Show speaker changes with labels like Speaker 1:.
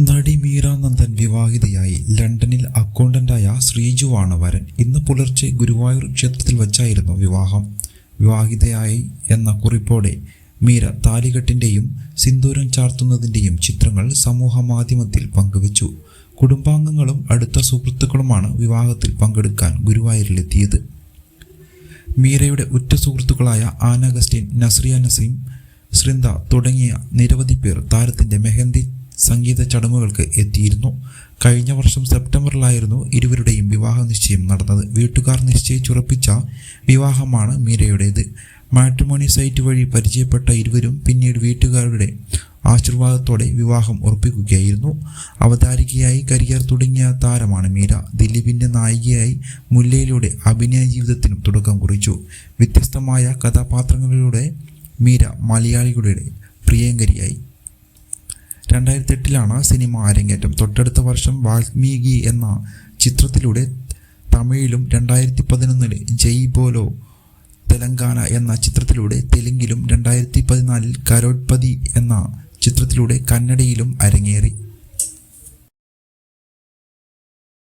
Speaker 1: നടി മീരാനന്ദൻ വിവാഹിതയായി ലണ്ടനിൽ അക്കൗണ്ടന്റായ ശ്രീജുവാണ് വരൻ. ഇന്ന് പുലർച്ചെ ഗുരുവായൂർ ക്ഷേത്രത്തിൽ വച്ചായിരുന്നു വിവാഹം. വിവാഹിതയായി എന്ന കുറിപ്പോടെ മീര താലികെട്ടിന്റെയും സിന്ദൂരം ചാർത്തുന്നതിന്റെയും ചിത്രങ്ങൾ സമൂഹ മാധ്യമത്തിൽ പങ്കുവച്ചു. കുടുംബാംഗങ്ങളും അടുത്ത സുഹൃത്തുക്കളുമാണ് വിവാഹത്തിൽ പങ്കെടുക്കാൻ ഗുരുവായൂരിലെത്തിയത്. മീരയുടെ ഉറ്റ സുഹൃത്തുക്കളായ ആനഗസ്റ്റിൻ നസ്രിയ നസീം ശൃന്ദ തുടങ്ങിയ നിരവധി പേർ താരത്തിന്റെ മെഹന്തി സംഗീത ചടങ്ങുകൾക്ക് എത്തിയിരുന്നു. കഴിഞ്ഞ വർഷം സെപ്റ്റംബറിലായിരുന്നു ഇരുവരുടെയും വിവാഹ നിശ്ചയം നടന്നത്. വീട്ടുകാർ നിശ്ചയിച്ചുറപ്പിച്ച വിവാഹമാണ് മീരയുടേത്. മാട്രിമോണി സൈറ്റ് വഴി പരിചയപ്പെട്ട ഇരുവരും പിന്നീട് വീട്ടുകാരുടെ ആശീർവാദത്തോടെ വിവാഹം ഉറപ്പിക്കുകയായിരുന്നു. അവതാരികയായി കരിയർ തുടങ്ങിയ താരമാണ് മീര. ദിലീപിന്റെ നായികയായി മുല്ലയിലൂടെ അഭിനയ ജീവിതത്തിനും തുടക്കം കുറിച്ചു. വ്യത്യസ്തമായ കഥാപാത്രങ്ങളിലൂടെ മീര മലയാളികളുടെ പ്രിയങ്കരിയായി. രണ്ടായിരത്തി എട്ടിലാണ് സിനിമ അരങ്ങേറ്റം. തൊട്ടടുത്ത വർഷം വാൽമീകി എന്ന ചിത്രത്തിലൂടെ തമിഴിലും രണ്ടായിരത്തി പതിനൊന്നിൽ ജയ് ബോലോ തെലങ്കാന എന്ന ചിത്രത്തിലൂടെ തെലുങ്കിലും രണ്ടായിരത്തി പതിനാലിൽ കരോഡ്പതി എന്ന ചിത്രത്തിലൂടെ കന്നഡയിലും അരങ്ങേറി.